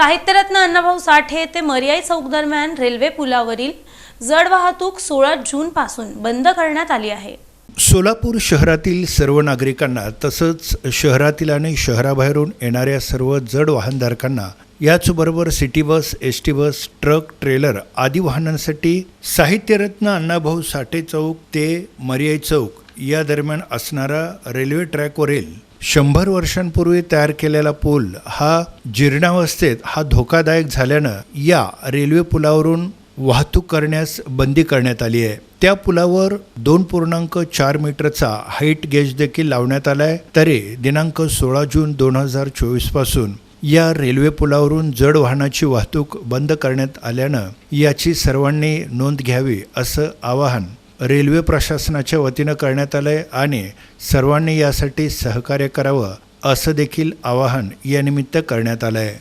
साहित्यरत्न अण्णाभाऊ साठे ते मर्याई चौक दरम्यान रेल्वे पुलावरील जड वाहतूक सोळा जून पासून बंद करण्यात आली आहे. सोलापूर शहरातील सर्व नागरिकांना तसंच शहरातील आणि शहराबाहेरून येणाऱ्या सर्व जड वाहनधारकांना याचबरोबर city bus S T bus truck trailer आदी वाहनांसाठी साहित्यरत्न अण्णाभाऊ साठे चौक ते मर्याई चौक या दरम्यान असणारा रेल्वे ट्रॅकवरील शंभर वर्षांपूर्वी तयार केलेला पूल हा जीर्णावस्थेत हा धोकादायक झाल्यानं या रेल्वे पुलावरून वाहतूक करण्यास बंदी करण्यात आली आहे. त्या पुलावर दोन पूर्णांक चार मीटरचा हाईट गेज देखील लावण्यात आला आहे तरी दिनांक सोळा जून दोन हजार चोवीसपासून या रेल्वे पुलावरून जड वाहनाची वाहतूक बंद करण्यात आल्यानं याची सर्वांनी नोंद घ्यावी असं आवाहन रेल्वे प्रशासनाच्या वतीनं करण्यात आलं आहे आणि सर्वांनी यासाठी सहकार्य करावं असं देखील आवाहन यानिमित्त करण्यात आलं आहे